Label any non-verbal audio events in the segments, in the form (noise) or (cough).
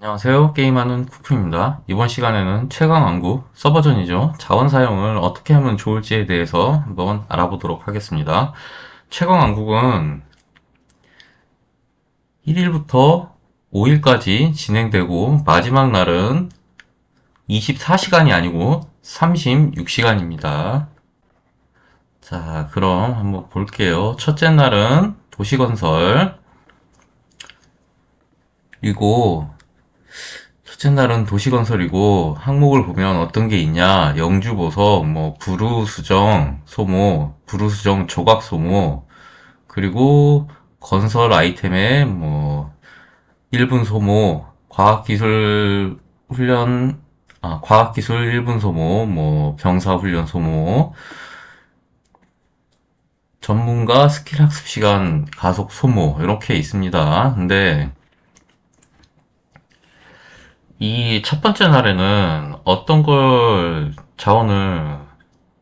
안녕하세요. 게임하는 쿠쿠입니다. 이번 시간에는 최강왕국 서버전이죠. 자원 사용을 어떻게 하면 좋을지에 대해서 한번 알아보도록 하겠습니다. 최강왕국은 1일부터 5일까지 진행되고 마지막 날은 24시간이 아니고 36시간입니다. 자, 그럼 한번 볼게요. 첫째 날은 도시건설 그리고 첫째 날은 도시건설이고 항목을 보면 어떤 게 있냐 영주보석, 뭐 부루수정 소모, 부루수정 조각 소모 그리고 건설 아이템의 뭐 1분 소모, 과학기술 훈련 아, 과학기술 1분 소모, 뭐 병사 훈련 소모 전문가 스킬 학습 시간 가속 소모 이렇게 있습니다. 근데 이 첫 번째 날에는 어떤 걸 자원을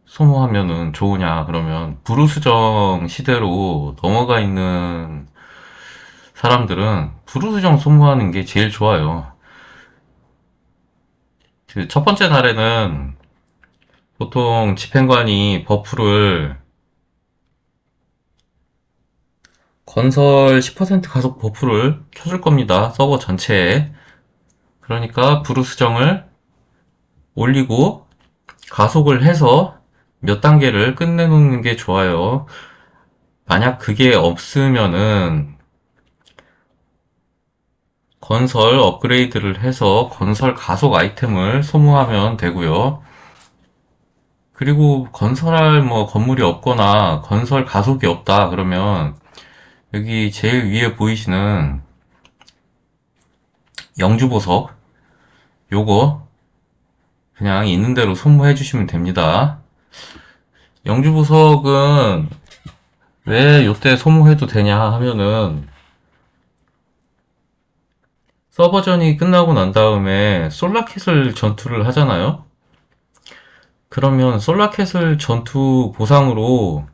소모하면은 좋으냐 그러면 부루수정 시대로 넘어가 있는 사람들은 부루수정 소모하는 게 제일 좋아요. 그 첫 번째 날에는 보통 집행관이 버프를 건설 10% 가속 버프를 켜줄 겁니다. 서버 전체에. 그러니까 부루수정을 올리고 가속을 해서 몇 단계를 끝내놓는 게 좋아요. 만약 그게 없으면은 건설 업그레이드를 해서 건설 가속 아이템을 소모하면 되고요. 그리고 건설할 뭐 건물이 없거나 건설 가속이 없다 그러면 여기 제일 위에 보이시는 영주보석 요거 그냥 있는 대로 소모해 주시면 됩니다. 영주보석은 왜 요때 소모해도 되냐 하면은 서버전이 끝나고 난 다음에 솔라캐슬 전투를 하잖아요. 그러면 솔라캐슬 전투 보상으로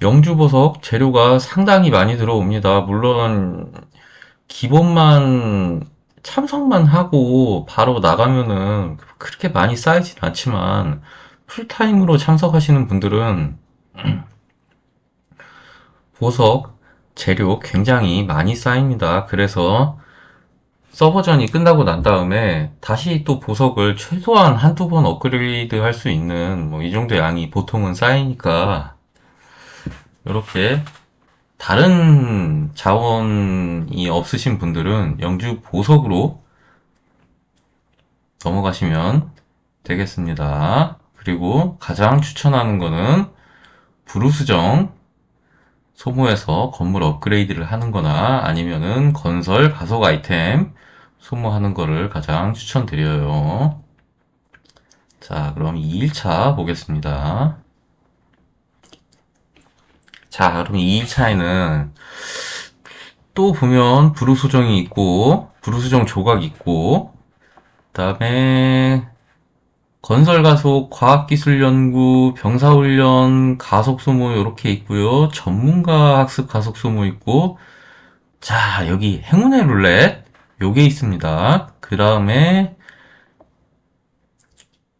영주보석 재료가 상당히 많이 들어옵니다. 물론 기본만 참석만 하고 바로 나가면은 그렇게 많이 쌓이진 않지만 풀타임으로 참석하시는 분들은 (clears throat) 보석 재료 굉장히 많이 쌓입니다. 그래서 서버전이 끝나고 난 다음에 다시 또 보석을 최소한 한두 번 업그레이드 할 수 있는 뭐 이 정도 양이 보통은 쌓이니까 이렇게 다른 자원이 없으신 분들은 영주 보석으로 넘어가시면 되겠습니다. 그리고 가장 추천하는 거는 부루수정 소모해서 건물 업그레이드를 하는 거나 아니면은 건설 가속 아이템 소모하는 거를 가장 추천드려요. 자, 그럼 2일차 보겠습니다. 자, 그럼 2일차에는 또 보면 부루수정이 있고, 부루수정 조각 있고, 그 다음에 건설 가속, 과학기술 연구, 병사훈련, 가속 소모 이렇게 있고요. 전문가 학습 가속 소모 있고, 자, 여기 행운의 룰렛 요게 있습니다. 그 다음에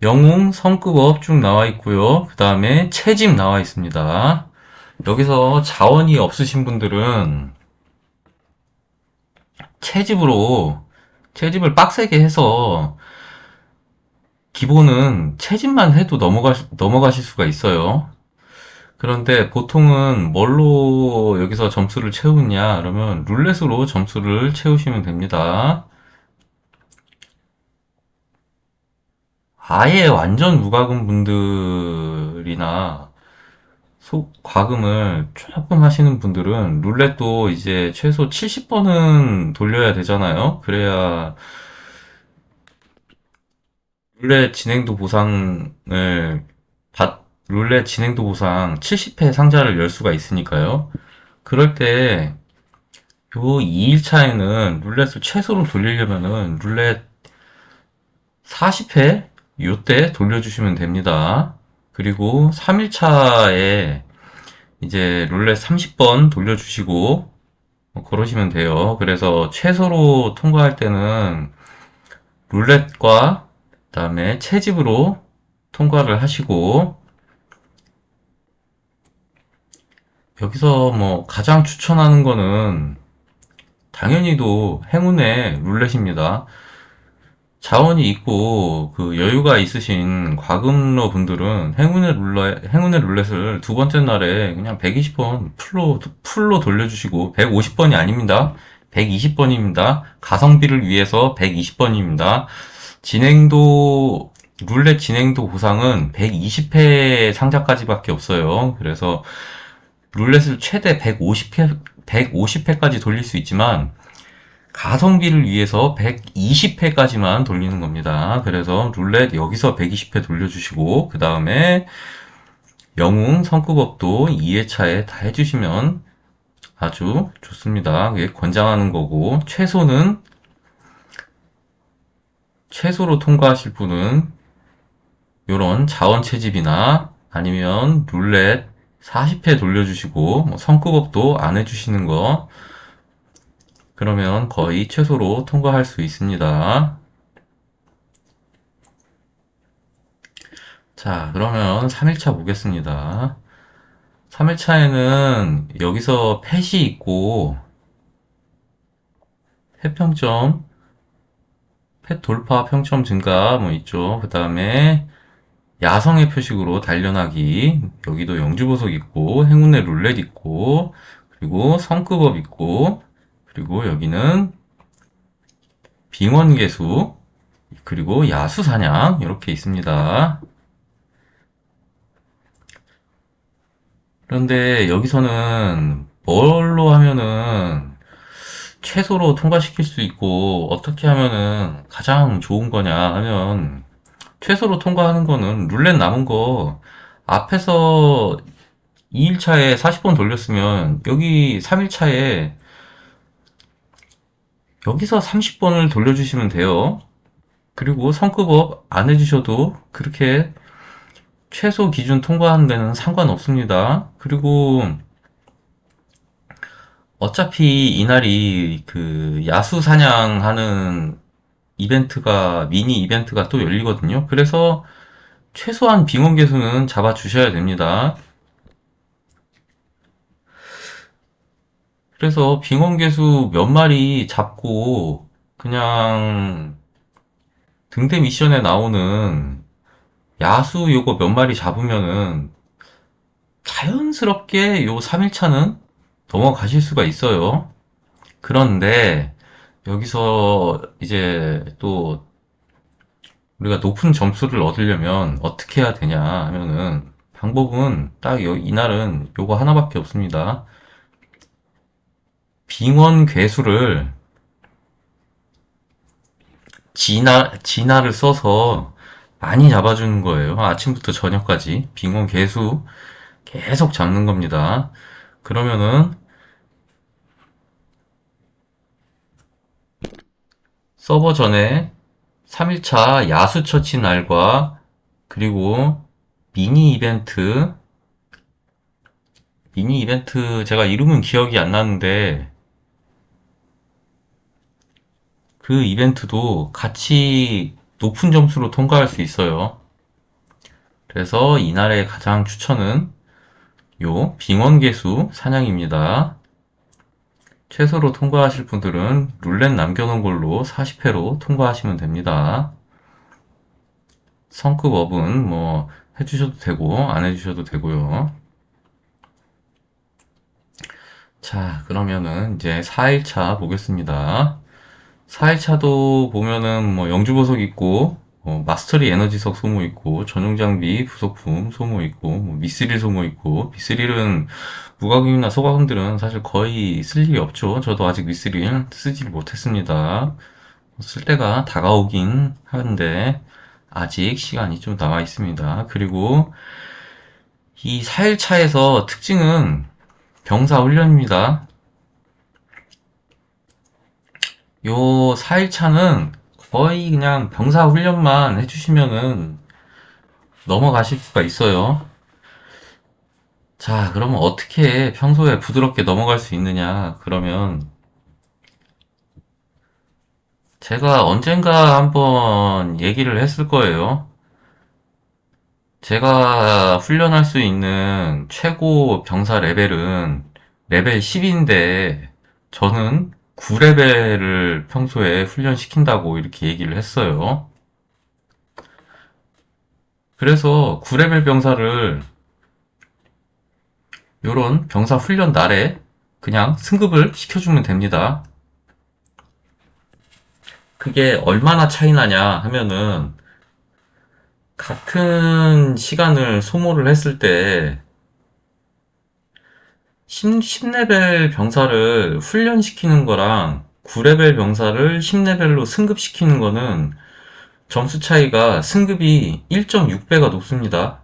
영웅 성급업 쭉 나와 있고요. 그 다음에 채집 나와 있습니다. 여기서 자원이 없으신 분들은 채집으로 채집을 빡세게 해서 기본은 채집만 해도 넘어가, 넘어가실 수가 있어요. 그런데 보통은 뭘로 여기서 점수를 채우냐 그러면 룰렛으로 점수를 채우시면 됩니다. 아예 완전 무과금 분들이나 소, 과금을 조금 하시는 분들은 룰렛도 이제 최소 70번은 돌려야 되잖아요. 그래야 룰렛 진행도 보상을 받, 룰렛 진행도 보상 70회 상자를 열 수가 있으니까요. 그럴 때, 요 2일차에는 룰렛을 최소로 돌리려면은 룰렛 40회 요때 돌려주시면 됩니다. 그리고 3일차에 이제 룰렛 30번 돌려주시고 뭐 고르시면 돼요. 그래서 최소로 통과할 때는 룰렛과 그 다음에 채집으로 통과를 하시고 여기서 뭐 가장 추천하는 거는 당연히도 행운의 룰렛입니다. 자원이 있고 그 여유가 있으신 과금러 분들은 행운의 룰렛, 행운의 룰렛을 두 번째 날에 그냥 120번 풀로, 풀로 돌려주시고 150번이 아닙니다. 120번입니다. 가성비를 위해서 120번입니다. 진행도, 룰렛 진행도 보상은 120회 상자까지밖에 없어요. 그래서 룰렛을 최대 150회, 150회까지 돌릴 수 있지만 가성비를 위해서 120회까지만 돌리는 겁니다. 그래서 룰렛 여기서 120회 돌려주시고 그 다음에 영웅 성급업도 2회차에 다 해주시면 아주 좋습니다. 권장하는 거고 최소는 최소로 통과하실 분은 요런 자원 채집이나 아니면 룰렛 40회 돌려주시고 뭐 성급업도 안 해주시는 거 그러면 거의 최소로 통과할 수 있습니다. 자, 그러면 3일차 보겠습니다. 3일차에는 여기서 펫이 있고, 펫 평점, 펫 돌파 평점 증가 뭐 있죠. 그 다음에 야성의 표식으로 단련하기, 여기도 영주보석 있고, 행운의 룰렛 있고, 그리고 성급업 있고, 그리고 여기는 빙원개수, 그리고 야수사냥, 이렇게 있습니다. 그런데 여기서는 뭘로 하면은 최소로 통과시킬 수 있고, 어떻게 하면은 가장 좋은 거냐 하면, 최소로 통과하는 거는 룰렛 남은 거, 앞에서 2일차에 40번 돌렸으면, 여기 3일차에 여기서 30번을 돌려주시면 돼요. 그리고 성급업 안 해주셔도 그렇게 최소 기준 통과하는 데는 상관없습니다. 그리고 어차피 이날이 그 야수 사냥하는 이벤트가 미니 이벤트가 또 열리거든요. 그래서 최소한 빙원 개수는 잡아 주셔야 됩니다. 그래서 빙원 개수 몇 마리 잡고 그냥 등대 미션에 나오는 야수 요거 몇 마리 잡으면은 자연스럽게 요 3일차는 넘어가실 수가 있어요. 그런데 여기서 이제 또 우리가 높은 점수를 얻으려면 어떻게 해야 되냐 하면은 방법은 딱 여- 이날은 요거 하나밖에 없습니다. 빙원 괴수를 진화, 진화를 써서 많이 잡아주는 거예요. 아침부터 저녁까지. 빙원 괴수 계속 잡는 겁니다. 그러면은 서버 전에 3일차 야수 처치 날과 그리고 미니 이벤트 미니 이벤트 제가 이름은 기억이 안 나는데 그 이벤트도 같이 높은 점수로 통과할 수 있어요. 그래서 이날의 가장 추천은 요 빙원개수 사냥입니다. 최소로 통과하실 분들은 룰렛 남겨놓은 걸로 40회로 통과하시면 됩니다. 성급 업은 뭐 해주셔도 되고 안 해주셔도 되고요. 자, 그러면은 이제 4일차 보겠습니다. 4일차도 보면은 뭐 영주보석 있고 어, 마스터리 에너지석 소모 있고 전용 장비 부속품 소모 있고 뭐 미스릴 소모 있고 미스릴은 무과금이나 소과금들은 사실 거의 쓸 일이 없죠. 저도 아직 미스릴 쓰지 못했습니다. 쓸 때가 다가오긴 하는데 아직 시간이 좀 남아 있습니다. 그리고 이 4일차에서 특징은 병사 훈련입니다. 요 4일차는 거의 그냥 병사 훈련만 해주시면은 넘어가실 수가 있어요. 자, 그러면 어떻게 평소에 부드럽게 넘어갈 수 있느냐? 그러면 제가 언젠가 한번 얘기를 했을 거예요. 제가 훈련할 수 있는 최고 병사 레벨은 레벨 10인데 저는 9레벨을 평소에 훈련시킨다고 이렇게 얘기를 했어요. 그래서 9레벨 병사를 요런 병사 훈련 날에 그냥 승급을 시켜주면 됩니다. 그게 얼마나 차이 나냐 하면은 같은 시간을 소모를 했을 때 10, 레벨 병사를 훈련시키는 거랑 9레벨 병사를 10레벨로 승급시키는 거는 점수 차이가 승급이 1.6배가 높습니다.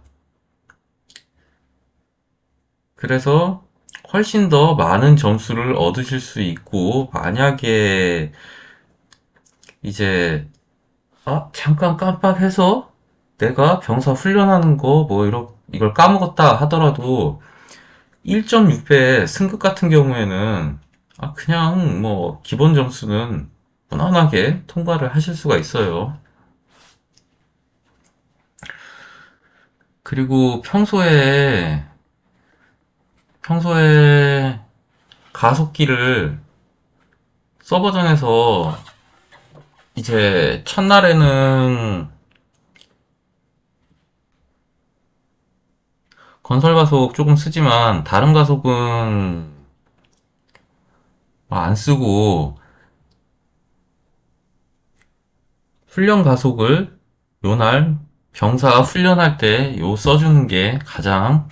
그래서 훨씬 더 많은 점수를 얻으실 수 있고, 만약에 이제, 아, 잠깐 깜빡해서 내가 병사 훈련하는 거 뭐 이러, 이걸 까먹었다 하더라도 1.6배 승급 같은 경우에는 아, 그냥 뭐 기본 점수는 무난하게 통과를 하실 수가 있어요. 그리고 평소에 평소에 가속기를 서버전에서 이제 첫날에는 건설 가속 조금 쓰지만 다른 가속은 안 쓰고 훈련 가속을 요날 병사 훈련할 때 요 써주는 게 가장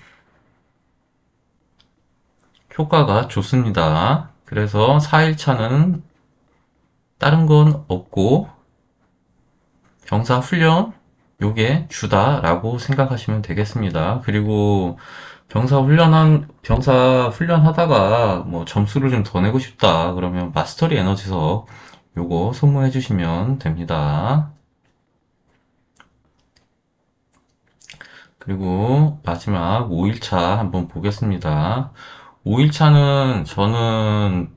효과가 좋습니다. 그래서 4일차는 다른 건 없고 병사 훈련 요게 주다라고 생각하시면 되겠습니다. 그리고 병사 훈련한 병사 훈련하다가 뭐 점수를 좀 더 내고 싶다 그러면 마스터리 에너지석 요거 소모해 주시면 됩니다. 그리고 마지막 5일차 한번 보겠습니다. 5일차는 저는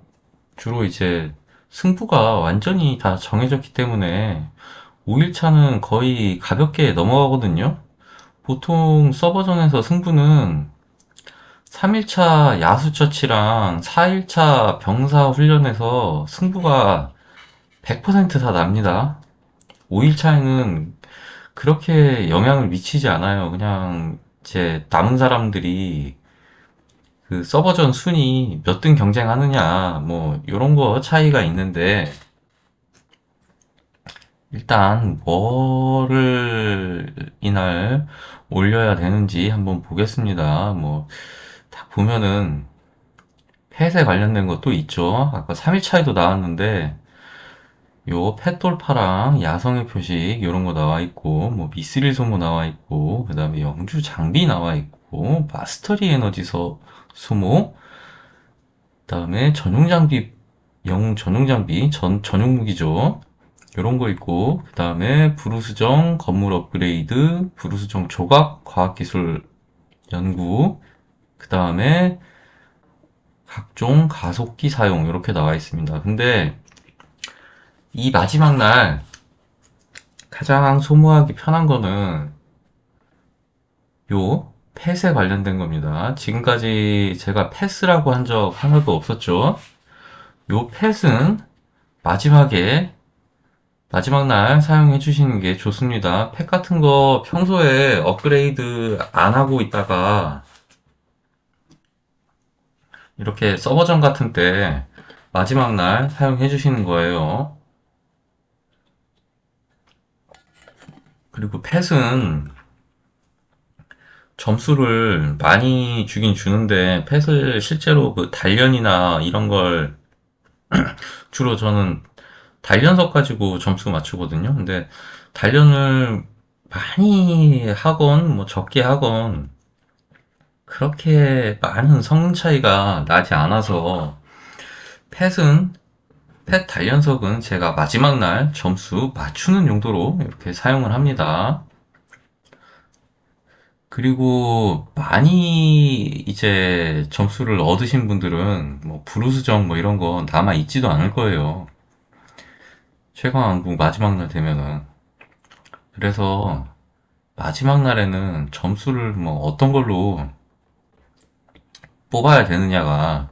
주로 이제 승부가 완전히 다 정해졌기 때문에 5일차는 거의 가볍게 넘어가거든요. 보통 서버전에서 승부는 3일차 야수처치랑 4일차 병사 훈련에서 승부가 100%다 납니다. 5일차에는 그렇게 영향을 미치지 않아요. 그냥 이제 남은 사람들이 그 서버전 순위 몇 등 경쟁하느냐, 뭐, 요런 거 차이가 있는데, 일단 뭐를 이날 올려야 되는지 한번 보겠습니다. 뭐, 딱 보면은 펫에 관련된 것도 있죠. 아까 3일 차이도 나왔는데, 요 펫돌파랑 야성의 표식 이런 거 나와 있고, 뭐 미스릴 소모 나와 있고, 그 다음에 영주 장비 나와 있고, 마스터리 에너지 소, 소모, 그 다음에 전용 장비, 영 전용 장비, 전, 전용 무기죠. 이런 거 있고 그 다음에 부루수정 건물 업그레이드 부루수정 조각 과학기술 연구 그 다음에 각종 가속기 사용 이렇게 나와 있습니다. 근데 이 마지막 날 가장 소모하기 편한 거는 요 펫에 관련된 겁니다. 지금까지 제가 패스라고 한 적 하나도 없었죠. 요 펫은 마지막에 마지막 날 사용해 주시는 게 좋습니다. 팩 같은 거 평소에 업그레이드 안 하고 있다가 이렇게 서버전 같은 때 마지막 날 사용해 주시는 거예요. 그리고 펫은 점수를 많이 주긴 주는데 펫을 실제로 그 단련이나 이런 걸 (clears throat) 주로 저는 단련석 가지고 점수 맞추거든요. 근데 단련을 많이 하건 뭐 적게 하건 그렇게 많은 성능 차이가 나지 않아서 펫은 펫 단련석은 제가 마지막 날 점수 맞추는 용도로 이렇게 사용을 합니다. 그리고 많이 이제 점수를 얻으신 분들은 뭐 부르스정 뭐 이런 거 남아 있지도 않을 거예요. 최강왕국 마지막 날 되면은. 그래서 마지막 날에는 점수를 뭐 어떤 걸로 뽑아야 되느냐가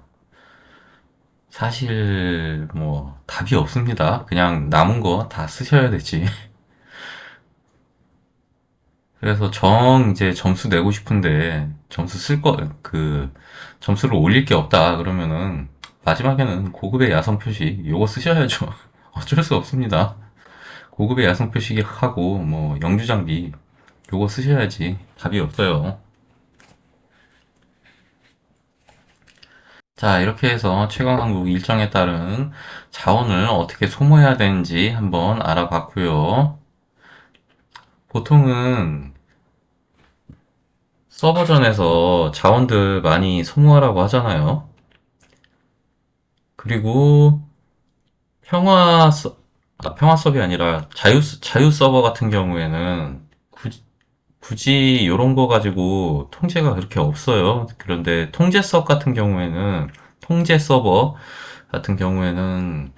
사실 뭐 답이 없습니다. 그냥 남은 거 다 쓰셔야 되지. (laughs) 그래서 정 이제 점수 내고 싶은데 점수 쓸 거, 그 점수를 올릴 게 없다 그러면은 마지막에는 고급의 야성 표시 요거 쓰셔야죠. (laughs) 어쩔 수 없습니다. 고급의 야성 표시하고 뭐 영주 장비 요거 쓰셔야지 답이 없어요. 자, 이렇게 해서 최강한국 일정에 따른 자원을 어떻게 소모해야 되는지 한번 알아봤고요. 보통은 서버전에서 자원들 많이 소모하라고 하잖아요. 그리고 평화 서, 아, 평화 서버이 아니라 자유, 자유 서버 같은 경우에는 굳이, 굳이 이런 거 가지고 통제가 그렇게 없어요. 그런데 통제 서버 같은 경우에는 통제 서버 같은 경우에는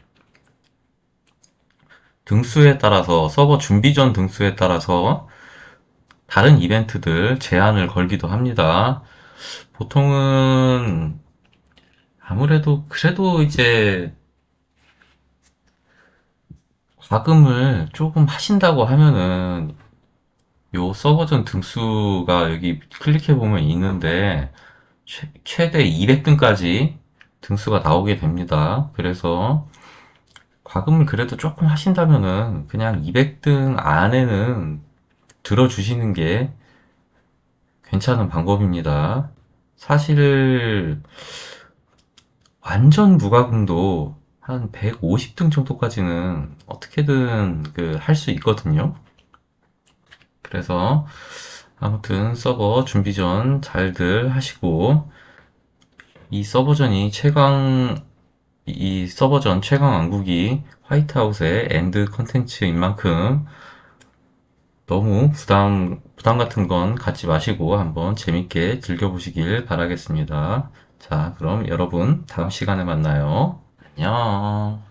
등수에 따라서 서버 준비 전 등수에 따라서 다른 이벤트들 제한을 걸기도 합니다. 보통은 아무래도 그래도 이제 과금을 조금 하신다고 하면은 요 서버전 등수가 여기 클릭해 보면 있는데 최, 최대 200등까지 등수가 나오게 됩니다. 그래서 과금을 그래도 조금 하신다면은 그냥 200등 안에는 들어주시는 게 괜찮은 방법입니다. 사실 완전 무과금도 한 150등 정도까지는 어떻게든 그 할 수 있거든요. 그래서 아무튼 서버 준비 전 잘들 하시고 이 서버전이 최강 이 서버전 최강 왕국이 화이트아웃의 엔드 컨텐츠인 만큼 너무 부담, 부담 같은 건 갖지 마시고 한번 재밌게 즐겨보시길 바라겠습니다. 자, 그럼 여러분 다음 시간에 만나요. 안녕.